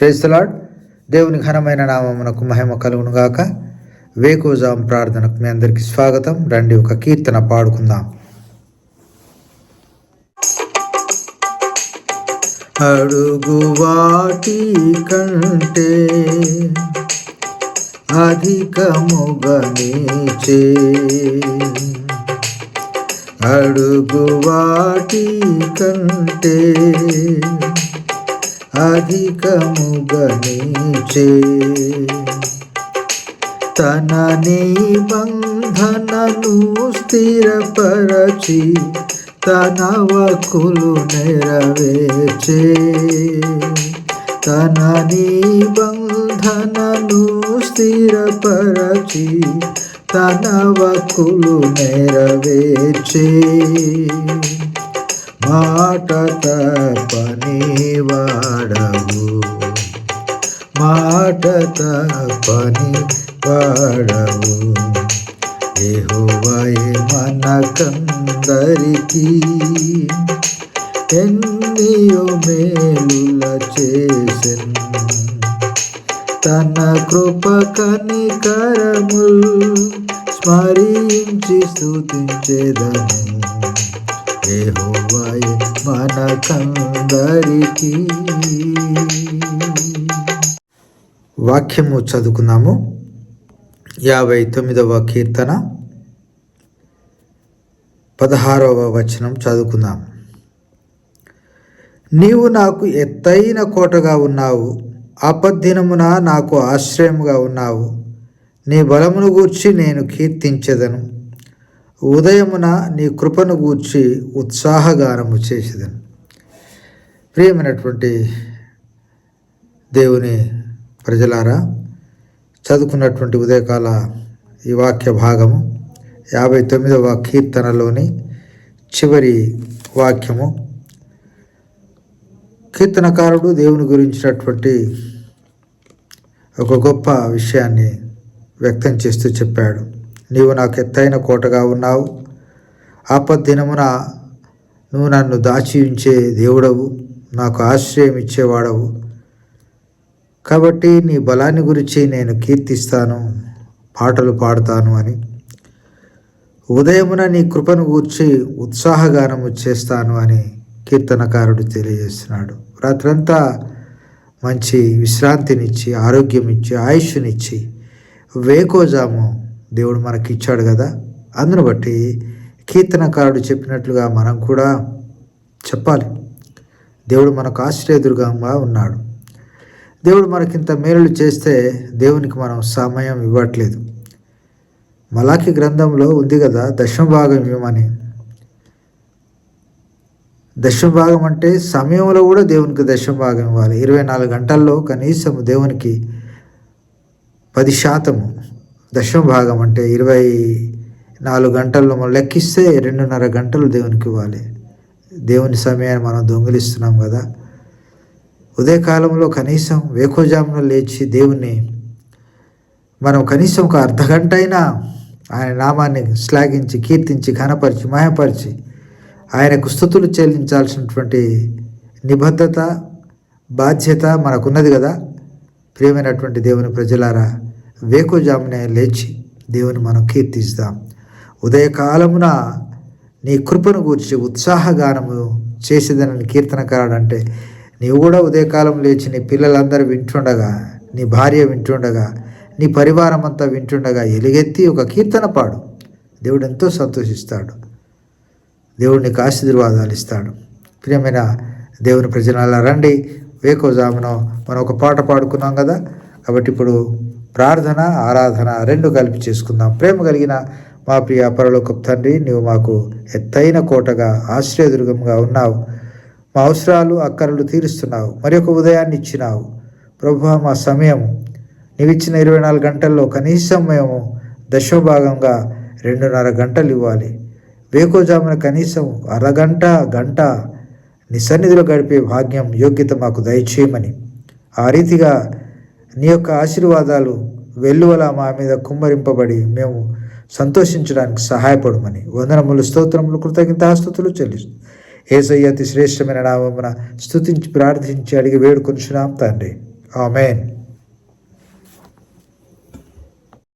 Praise the Lord దేవుని ఘనమైన నామమునకు మహిమ కలుగునుగాక. వేకోజాం ప్రార్థనకు మీ అందరికీ స్వాగతం. రండి ఒక కీర్తన పాడుకుందాం. అడుగు వాటి కంటే అధికముగనిచే అడుగు వాటి కంటే అధికముగనిచే. తన నిబంధనను స్థిరపరచి తన వకులు నెరవేర్చే. తన నిబంధనను స్థిరపరచి తన వకులు నెరవేర్చే. మాట తపని వాడవు మాట తప్పని వాడవు యెహోవాయే మనకందరికీ ఎన్నియో మేలుల చేసెన్. తన కృప కనికరముల్ స్మరించి స్థుతించేదను యెహోవాయే మనకందరికీ. వాక్యము చదువుకున్నాము యాభై తొమ్మిదవ కీర్తన. పదహారవ వచనం చదువుకుందాం నీవు నాకు ఎత్తైన కోటగా ఉన్నావు. ఆపద్దినమున నాకు ఆశ్రయముగా ఉన్నావు. నీ బలమును గూర్చి నేను కీర్తించెదను. ఉదయమున నీ కృపను గూర్చి ఉత్సాహగానము చేసేదని. ప్రియమైనటువంటి దేవుని ప్రజలారా చదువుకున్నటువంటి ఉదయకాల ఈ వాక్య భాగము యాభై తొమ్మిదవ కీర్తనలోని చివరి వాక్యము. కీర్తనకారుడు దేవుని గురించినటువంటి ఒక గొప్ప విషయాన్ని వ్యక్తం చేస్తూ చెప్పాడు. నీవు నాకు ఎత్తైన కోటగా ఉన్నావు. ఆపద్దినమున నువ్వు నన్ను దాచి ఉంచే దేవుడవు. నాకు ఆశ్రయం ఇచ్చేవాడవు. కాబట్టి నీ బలాన్ని గురించి నేను కీర్తిస్తాను పాటలు పాడుతాను అని. ఉదయమున నీ కృపను గూర్చి ఉత్సాహగానము చేస్తాను అని కీర్తనకారుడు తెలియజేస్తున్నాడు. రాత్రంతా మంచి విశ్రాంతినిచ్చి ఆరోగ్యం ఇచ్చి ఆయుష్నిచ్చి వేకోజాము దేవుడు మనకి ఇచ్చాడు కదా? అందును బట్టి కీర్తనకారుడు చెప్పినట్లుగా మనం కూడా చెప్పాలి. దేవుడు మనకు ఆశ్రయదుర్గంగా ఉన్నాడు. దేవుడు మనకింత మేలులు చేస్తే దేవునికి మనం సమయం ఇవ్వట్లేదు. మలాఖీ గ్రంథంలో ఉంది కదా దశమ భాగం ఇవ్వమని దశమ భాగం అంటే సమయంలో కూడా దేవునికి దశమ భాగం ఇవ్వాలి. ఇరవై నాలుగు గంటల్లో కనీసం దేవునికి పది శాతము. దశమ భాగం అంటే ఇరవై నాలుగు గంటల్లో మనం లెక్కిస్తే రెండున్నర గంటలు దేవునికి ఇవ్వాలి. దేవుని సమయాన్ని మనం దొంగిలిస్తున్నాం కదా. ఉదయకాలంలో కనీసం వేకోజామున లేచి దేవుణ్ణి మనం కనీసం ఒక అర్ధ గంట అయినా ఆయన నామాన్ని శ్లాఘించి కీర్తించి ఘనపరిచి మాయపరిచి ఆయనకు స్థుతులు చెల్లించాల్సినటువంటి నిబద్ధత బాధ్యత మనకున్నది కదా. ప్రియమైనటువంటి దేవుని ప్రజలారా వేకోజామునే లేచి దేవుని మనం కీర్తిస్తాం. ఉదయకాలమున నీ కృపను గూర్చి ఉత్సాహగానము చేసేదనని కీర్తనకారుడు అంటే నీవు కూడా ఉదయకాలం లేచి నీ పిల్లలందరూ వింటుండగా నీ భార్య వింటుండగా నీ పరివారం అంతా వింటుండగా ఎలుగెత్తి ఒక కీర్తన పాడు. దేవుడు ఎంతో సంతోషిస్తాడు. దేవుడు నీకు ఆశీర్వాదాలు ఇస్తాడు. ప్రియమైన దేవుని ప్రజల రండి. వేకోజామున మనం ఒక పాట పాడుకున్నాం కదా కాబట్టి ఇప్పుడు ప్రార్థన ఆరాధన రెండు కలిపి చేసుకుందాం. ప్రేమ కలిగిన మా ప్రియ పరలోక తండ్రి నీవు మాకు ఎత్తైన కోటగా ఆశ్రయదుర్గంగా ఉన్నావు. మా అవసరాలు అక్కరలు తీరుస్తున్నావు. మరి ఒక ఉదయాన్ని ఇచ్చినావు. ప్రభు మా సమయం నీవు ఇచ్చిన ఇరవై నాలుగు గంటల్లో కనీసం మేము దశభాగంగా రెండున్నర గంటలు ఇవ్వాలి. వేకోజామున కనీసం అరగంట గంట నీ సన్నిధిలో గడిపే భాగ్యం యోగ్యత మాకు దయచేయమని. ఆ రీతిగా నీ యొక్క ఆశీర్వాదాలు వెల్లువల మా మీద కుమ్మరింపబడి మేము సంతోషించడానికి సహాయపడమని వందనములు స్తోత్రములు కృతజ్ఞతాస్తుతులు చెల్లిస్తు ఏసయ్య అతి శ్రేష్టమైన నామమున స్థుతించి ప్రార్థించి అడిగి వేడుకొనిచున్నాం తండ్రి. ఆమెన్.